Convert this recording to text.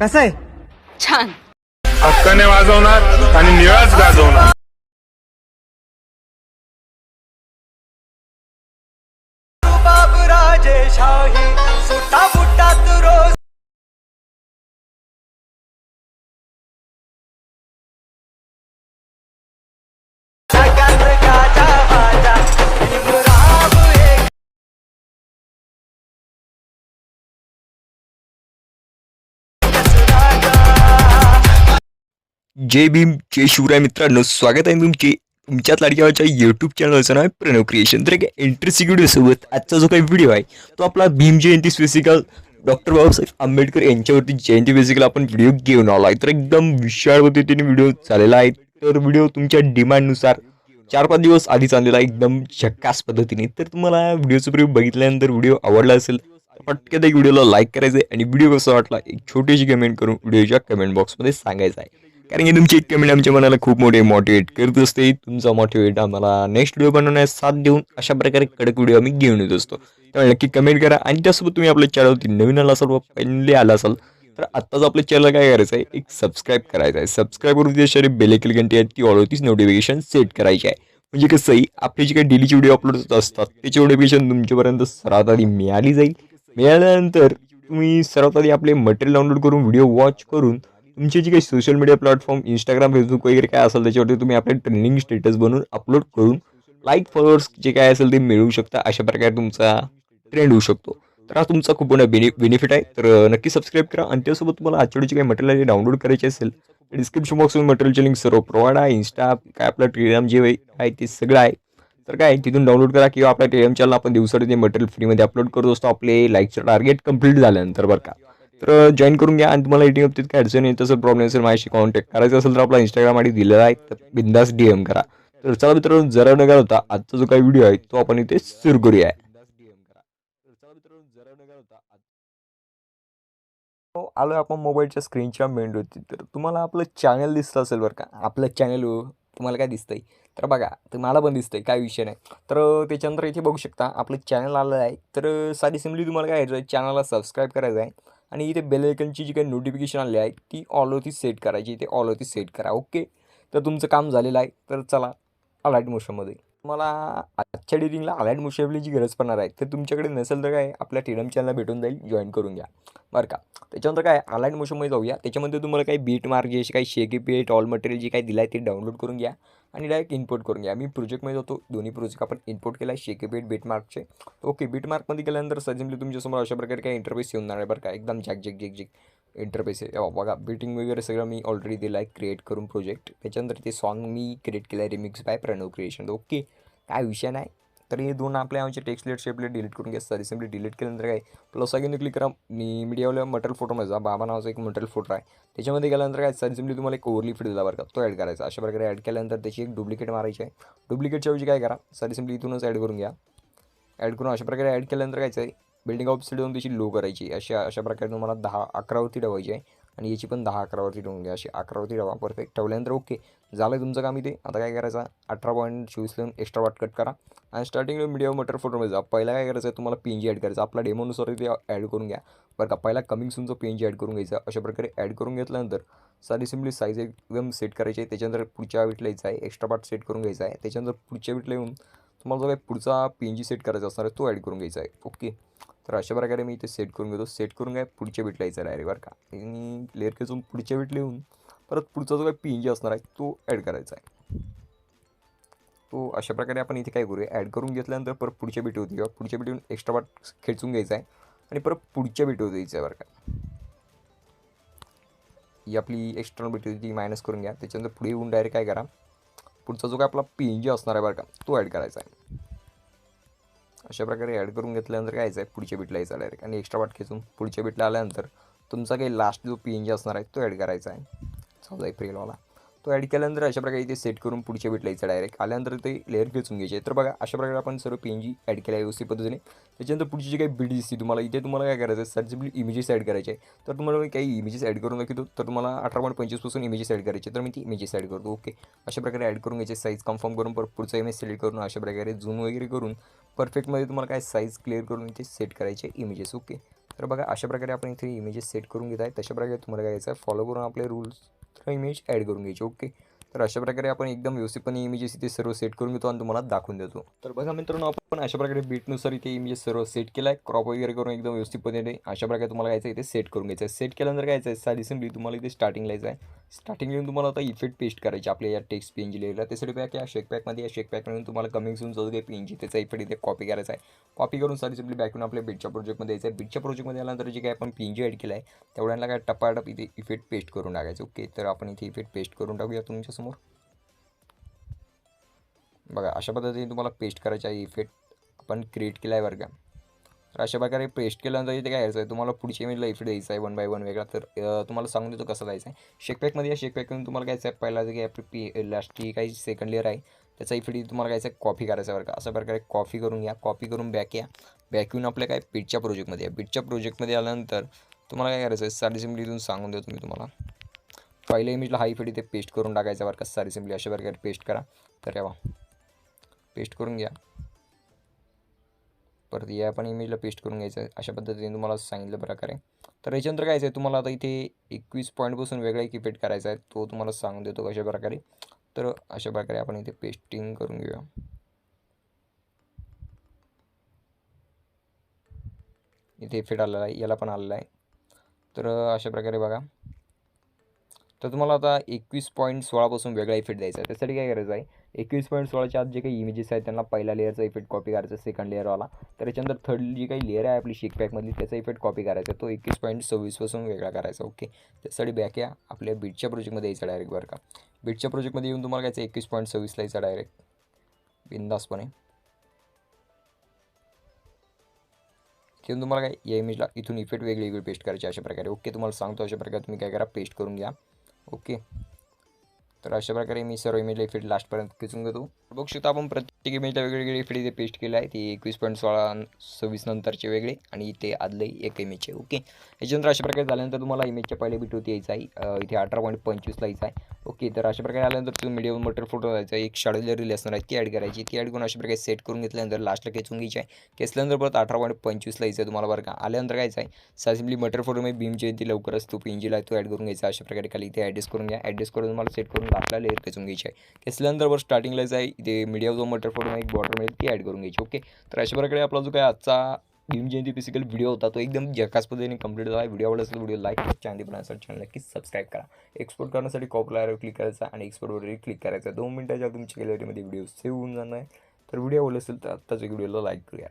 कसं आहे? छान. हक्काने वाजवणार आणि निळाच गाजवणार. जय भीम जय शिवराय मित्रांनो स्वागत आहे तुमचे तुमच्याच लाडक्याच्या यूट्यूब चॅनलचं नाव आहे प्रणव क्रिएशन तर एक इंटरेस्टिंग व्हिडिओसोबत आजचा जो काही व्हिडिओ आहे तो आपला भीम जयंती स्पेसिकल डॉक्टर बाबासाहेब आंबेडकर यांच्यावरती जयंती बेसिकल आपण व्हिडिओ घेऊन आलो आहे. तर एकदम विशाळ पद्धतीने व्हिडिओ झालेला आहे. तर व्हिडिओ तुमच्या डिमांडनुसार चार पाच दिवस आधीच आणलेला आहे. एकदम झक्कास पद्धतीने. तर तुम्हाला व्हिडिओचं प्रिव्ह्यू बघितल्यानंतर व्हिडिओ आवडला असेल तर पटकन एक व्हिडिओला लाईक करायचं आहे आणि व्हिडिओ कसा वाटला एक छोटीशी कमेंट करून व्हिडिओच्या कमेंट बॉक्समध्ये सांगायचं आहे. कारण की तुमची एक कमेंट म्हणजे आमच्या मनाला खूप मोठे मोटिवेट करत असते. तुमचा मोटिवेट आम्हाला नेक्स्ट व्हिडिओ बनवण्यास साथ देऊन अशा प्रकारे कडक व्हिडिओ आम्ही घेऊन येत असतो. त्यामुळे नक्की कमेंट करा आणि त्यासोबत तुम्ही आपल्या चॅनलवरती नवीन आला असाल व पहिले आला असाल तर आत्ताच आपल्या चॅनल काय करायचं आहे एक सबस्क्राईब करायचं आहे सबस्क्राईब करून त्याच्या बेलेकल घंटी आहे ती ऑलवरतीच नोटिफिकेशन सेट करायची आहे. म्हणजे कसं आहे आपले जे काही डेलीचे व्हिडिओ अपलोड होत असतात त्याची नोटिफिकेशन तुमच्यापर्यंत सर्वात आधी मिळाली जाईल. मिळाल्यानंतर तुम्ही सर्वात आधी आपले मटेरियल डाउनलोड करून व्हिडिओ वॉच करून तुमचे जे काही social media platform Instagram Facebook वगैरे काय असेल त्याच्यावरती तुम्ही आपले ट्रेंडिंग स्टेटस बनवून अपलोड करून लाईक फॉलोअर्स जे काय असेल ते मिळवू शकता अशा प्रकारे तुमचा ट्रेंड होऊ शकतो. तर हा तुमचा खूप मोठा बेनि बेनिफिट आहे. तर नक्की सबस्क्राईब करा आणि त्यासोबत तुम्हाला आजच्याची काही मटेरियल डाउनलोड करायचे असेल तर डिस्क्रिप्शन बॉक्समध्ये मटेरियलचे लिंक सर्व प्रोव्हाइड आहे. इन्स्टा काय आपलं टेलिग्राम जे आहे ते सगळं आहे. तर काय तिथून डाउनलोड करा किंवा आपल्या टेलिग्राम चॅनल आपण दिवसात ते मटेरियल फ्रीमध्ये अपलोड करत असतो. आपले लाईकचं टार्गेट कंप्लीट झाल्यानंतर बरं का. तर जॉईन करून घ्या. आणि तुम्हाला एटिंग बाबतीत काय अडचण येत असेल प्रॉब्लेम असेल माझ्याशी कॉन्टॅक्ट करायचं असेल तर आपला इंस्टाग्राम आधी दिलेला आहे. तर बिंदास डी एम करा. तर चला मित्रांनो जरा नका होता. आजचा जो काही व्हिडिओ आहे तो आपण इथे सुरू करूया. हो, आलो आपण मोबाईलच्या स्क्रीनच्या मेंडवरती तर तुम्हाला आपलं चॅनल दिसत असेल बरं का. आपलं चॅनल हो, तुम्हाला काय दिसतंय? तर बघा तुम्हाला पण दिसतंय काय विषय नाही. तर त्याच्यानंतर इथे बघू शकता आपलं चॅनल आलं आहे. तर साधी सिम्पली तुम्हाला काय करायचं चॅनलला सबस्क्राईब करायचं आहे. आणि इथे बेलायकनची जी काही नोटिफिकेशन आली आहे ती ऑलवरती सेट करायची इथे ऑलवरती सेट करा ओके तर तुमचं काम झालेलं आहे. तर चला अलाईट मोशनमध्ये तुम्हाला आजच्या डेटिंगला अलाईट मोशनची गरज पडणार आहे तर तुमच्याकडे नसेल तर काय आपल्या टेडम चॅनलला भेटून जाईल जॉईन करून घ्या. बरं का? त्याच्यानंतर काय अलाईट मोशनमध्ये जाऊया. त्याच्यामध्ये तुम्हाला काही बीट मार्क जे काही शेकी पेट ऑल मटेरियल जे काही दिलं आहे ते डाउनलोड करून घ्या. आणि डायरेक्ट इम्पोर्ट करून घ्या. मी प्रोजेक्टमध्ये जातो दोन्ही प्रोजेक्ट आपण इम्पोर्ट केला. आहे शेकी बेट बीट मार्कचे ओके बीट मार्कमध्ये गेल्यानंतर सजिमली तुमच्यासमोर अशा प्रकारे काही इंटरफेस येऊन जाणार आहे बरं का. एकदम जॅक जॅक जॅक जॅक इंटरफेस आहे. बघा बीटिंग वगैरे सगळं मी ऑलरेडी दिलं आहे क्रिएट करून प्रोजेक्ट त्याच्यानंतर ते सॉन्ग मी क्रिएट केलं आहे remix by Pranav creation okay काय विषय नाही. तर हे दोन आपल्या आमचे टेक्स्टलेट शेपलेट डिलीट करून घ्या. सॉरी सिम्पली डिलीट केल्यानंतर काय? प्लस अगेन क्लिक करा. मी मीडियावर मटेरियल फोटोमध्ये जा. बाबा नावाचा एक मटेरियल फोटो आहे. त्याच्यामध्ये गेल्यानंतर काय? सॉरी सिम्पली तुम्हाला एक ओवरली फिट दिला बरं का. तो ॲड करायचा. अशा प्रकारे ॲड केल्यानंतर त्याची एक डुप्लिकेट मारायची आहे. डुप्लिकेटच्या ऐवजी काय करा? सॉरी सिम्पली इथूनच ॲड करून घ्या. ॲड करून अशा प्रकारे ॲड केल्यानंतर कायचं आहे बिल्डिंग ऑफ जाऊन त्याची लो करायची. अशा अशा प्रकारे तुम्हाला दहा अकरावरती ठेवायची आहे. आणि याची पण दहा अकरावरती ठेवून घ्या अशी अकरावरती ठेवा परफेक्ट ठेवल्यानंतर ओके झालं तुमचं काम इथे. आता काय करायचं? अठरा पॉईंट चोवीस लिहून एक्स्ट्रा वाट कट करा. आणि स्टार्टिंगला मीडियम मटर फोटोमध्ये जा. पहिला काय करायचं? आहे तुम्हाला पी जी ॲड करायचं. आपला डेमोनुसार इथे ॲड करून घ्या. बरं का? पहिला कमिंग सूनचं पी एन जी ॲड करून घ्यायचं. अशा प्रकारे ॲड करून घेतल्यानंतर साधी सिम्पली साईज एकदम सेट करायची आहे. त्याच्यानंतर पुढच्या विटला यायचा आहे. एक्स्ट्रा पार्ट सेट करून घ्यायचा आहे. त्याच्यानंतर पुढच्या विटला येऊन तुम्हाला जो काही पुढचा पी एन जी सेट करायचा असणार आहे तो ॲड करून घ्यायचा आहे. ओके तर अशा प्रकारे मी इथे सेट करून घेतो. सेट करून काय? पुढच्या बिटला यायचा डायरेक्ट बरं का? आणि लेअर खेचून पुढच्या बिटला येऊन परत पुढचा जो काय पी एन जी असणार आहे तो ॲड करायचा आहे. तो अशा प्रकारे आपण इथे काय करूया? ॲड करून घेतल्यानंतर परत पुढच्या बिट होती किंवा पुढच्या बिटीहून येऊन एक्स्ट्रा पार्ट खेचून घ्यायचा आहे. आणि परत पुढच्या बिट होती आहे बरं का? ही आपली एक्स्टर्नल बिट होती ती मायनस करून घ्या. त्याच्यानंतर पुढे येऊन डायरेक्ट काय करा? पुढचा जो काय आपला पी एन जी असणार आहे बरं का तो ॲड करायचा आहे. अशा प्रकारे ॲड करून घेतल्यानंतर काय आहे पुढच्या बीटला यायचा डायरेक्ट आणि एक्स्ट्रा पार्ट खेचून पुढच्या बीटला आल्यानंतर तुमचा काही लास्ट जो पी एन जी असणार आहे तो ॲड करायचा आहे. समजा एप्रिलवाला तो ॲड केल्यानंतर अशा प्रकारे इथे सेट करून पुढच्या बीटला यायचा डायरेक्ट आल्यानंतर ते लेअर खेचून घ्यायचे. तर बघा अशा प्रकारे आपण सर्व पी एन जी ॲड केला आहे व्यवस्थित पद्धतीने. त्याच्यानंतर पुढची जी काही बीट दिसते तुम्हाला इथे तुम्हाला काय करायचं आहे? सर्जिबली इमेजेस ॲड करायचे आहे तर तुम्हाला मी काही इमेजेस ॲड करून दाखवतो. तर तुम्हाला अठरा पॉईंट पंचवीसपासून इमेजेस ॲड करायचे तर मी ती इमेजेस ॲड करतो. ओके अशा प्रकारे ॲड करून घ्यायचे. साईज कन्फर्म करून परत पुढचा इमेज सिलेक्ट करून अशा प्रकारे झूम वगैरे करून परफेक्टमध्ये तुम्हाला काय साईज क्लिअर करून इथे सेट करायचे इमेजेस ओके तर बघा अशा प्रकारे आपण इथे इमेजेस सेट करून घेत आहे. तशा प्रकारे तुम्हाला काय करायचं आहे? फॉलो करून आपले रूल्स तर इमेज ॲड करून घ्यायचे ओके तर अशा प्रकारे आपण एकदम व्यवस्थितपणे इमेजेस इथे सर्व सेट करून घेतो आणि तुम्हाला दाखवून देतो. तर बघा मित्रांनो आपण अशा प्रकारे बीटनुसार इथे इमेजेस सर्व सेट केला आहे. क्रॉप वगैरे करून एकदम व्यवस्थितपणे अशा प्रकारे तुम्हाला काय इथे सेट करून घ्यायचं आहे. सेट केल्यानंतर काय आहे? साधी सिम्पली तुम्हाला इथे स्टार्टिंग लायचं आहे. स्टार्टिंग येऊन तुम्हाला आता इफेक्ट पेस्ट करायचे आपल्या या टेक्स्ट पी एन जी लिहिला त्यासाठी पॅक या शेक पॅकमध्ये या शेक पॅकमधून तुम्हाला कमिंग सून जो काही पी एन जी त्याचा इफेक्ट इथे कॉपी करायचा आहे. कॉपी करून सारी सिम्पली बॅकून आपल्या बीटच्या प्रोजेक्टमध्ये यायचं आहे. बीटच्या प्रोजेक्टमध्ये आल्यानंतर जे काही आपण पी एन जी ॲड केलं आहे तेवढ्यांना काय टपाटप इथे इफेक्ट पेस्ट करून टाकायचं. ओके तर आपण इथे इफेक्ट पेस्ट करून टाकूया तुमच्यासमोर बघा अशा पद्धतीने तुम्हाला पेस्ट करायचा आहे इफेक्ट आपण क्रिएट केला आहे बरं का. तर अशा प्रकारे पेस्ट केल्यानंतर इथे काय करायचं आहे तुम्हाला पुढच्या इमेजला इफेक्ट द्यायचा आहे वन बाय वन वेगळा. तर तुम्हाला सांगून देतो कसं जायचं आहे शेकपॅकमध्ये या शेकपॅकमधून तुम्हाला काय आहे पहिला जे काही आपली पी लास्टची काही सेकंड लेअर आहे त्याचा इफेक्ट तुम्हाला काय आहे कॉपी करायचा बरं का. अशा प्रकारे कॉपी करून घ्या कॉपी करून बॅक या. बॅक येऊन आपल्या काय बीटच्या प्रोजेक्टमध्ये या. बीटच्या प्रोजेक्टमध्ये आल्यानंतर तुम्हाला काय करायचं आहे साडी सिम्पली इथून सांगून देतो मी तुम्हाला. पहिल्या इमेजला हा इफेक्ट इथे पेस्ट करून टाकायचा बरं का सारी सिम्पली अशा प्रकारे पेस्ट करा. तर यावा पेस्ट करून घ्या. परत या पण इमेजला पेस्ट करून घ्यायचं आहे. अशा पद्धतीने तुम्हाला सांगितलं प्रकारे. तर याच्यानंतर काय आहे तुम्हाला आता इथे एकवीस पॉईंटपासून वेगळा एक इफेक्ट करायचा आहे. तो तुम्हाला सांगून देतो कशा प्रकारे. तर अशा प्रकारे आपण इथे पेस्टिंग करून घेऊया. इथे इफेक्ट आलेला आहे. याला पण आलेला आहे. तर अशा प्रकारे बघा. तर तुम्हाला आता एकवीस पॉईंट सोळापासून वेगळा इफेक्ट द्यायचा आहे. त्यासाठी काय करायचं आहे? एकवीस पॉईंट सोळाच्या आत जे काही इमेजेस आहेत त्यांना पहिला लेअरचा इफेक्ट कॉपी करायचा सेकंड लेअरवाला तर याच्यानंतर थर्ड जी काही लेअर आहे आपली शेकपॅकमधली त्याचा इफेक्ट कॉपी करायचा तो एकवीस पॉईंट सव्वीसपासून वेगळा करायचा ओके त्यासाठी बॅक या आपल्या बीटच्या प्रोजेक्टमध्ये यायचा डायरेक्ट बरं का. बीटच्या प्रोजेक्टमध्ये येऊन तुम्हाला काय एकवीस पॉईंट सव्वीसला यायचा डायरेक्ट बिंदासपणे. घेऊन तुम्हाला काय या इमेजला इथून इफेक्ट वेगळी वेगळी पेस्ट करायची अशा प्रकारे. ओके तुम्हाला सांगतो अशा प्रकारे तुम्ही काय करा पेस्ट करून घ्या. ओके. तर अशा प्रकारे मी सर्व इमेजला इफेक्ट लास्टपर्यंत खेचून घेतो. बघू शकता आपण प्रत्येक इमेजला वेगवेगळे इफेक्ट इथे पेस्ट केले आहे. ते एकवीस पॉईंट सोळा सव्वीस नंतरचे वेगळे आणि इथे आदले एक इमेजचे ओके याच्यानंतर अशा प्रकारे झाल्यानंतर तुम्हाला इमेजच्या पहिले बिटवरती यायचं आहे. इथे अठरा पॉईंट पंचवीसला यायचं आहे. ओके तर अशा प्रकारे आल्यानंतर तुम्ही मीडियम मोटर फोटो जायचा एक शाळेला रिल असणार आहे. ती ॲड करायची. ती ॲड करून अशा प्रकारे सेट करून घेतल्यानंतर लास्टला खेचून घ्यायची आहे. खेचल्यानंतर परत अठरा पॉईंट पंचवीसला यायचं आहे तुम्हाला बरं का. आल्यानंतर काय आहे? सासिम्पली मटर फोटो मी बीम जयंती लवकरच तो पिंजीला तो ॲड करून घ्यायचा. अशा प्रकारे खाली इथे ॲडजस्ट करून घ्या. ॲडजस्ट करून तुम्हाला सेट करून लास्टला लेअर खेचून घ्यायची आहे. खेचल्यानंतर वर स्टार्टिंगला आहे इथे मीडिया जो मटर फोटो एक बॉर्डर मिळेल ती ॲड करून घ्यायची ओके तर अशा प्रकारे आपला जो काय आजचा भीम जयंती बेसिकल व्हिडिओ होता तो एकदम जकास पद्धतीने कंप्लीट झाला. व्हिडिओ आवडला असेल व्हिडिओ लाईक चॅनल बनवण्यासाठी चॅनल नक्कीच सबस्क्राईब करा. एक्सपोर्ट करण्यासाठी कॉपलायर क्लिक करायचा आणि एक्सपोर्टवर क्लिक करायचा. दोन मिनिटाच्या तुमच्या गॅलरीमध्ये व्हिडिओ सेव्ह होऊन जाणार आहे. तर व्हिडिओ आवडला असेल तर आत्ताच व्हिडिओला लाईक करूया.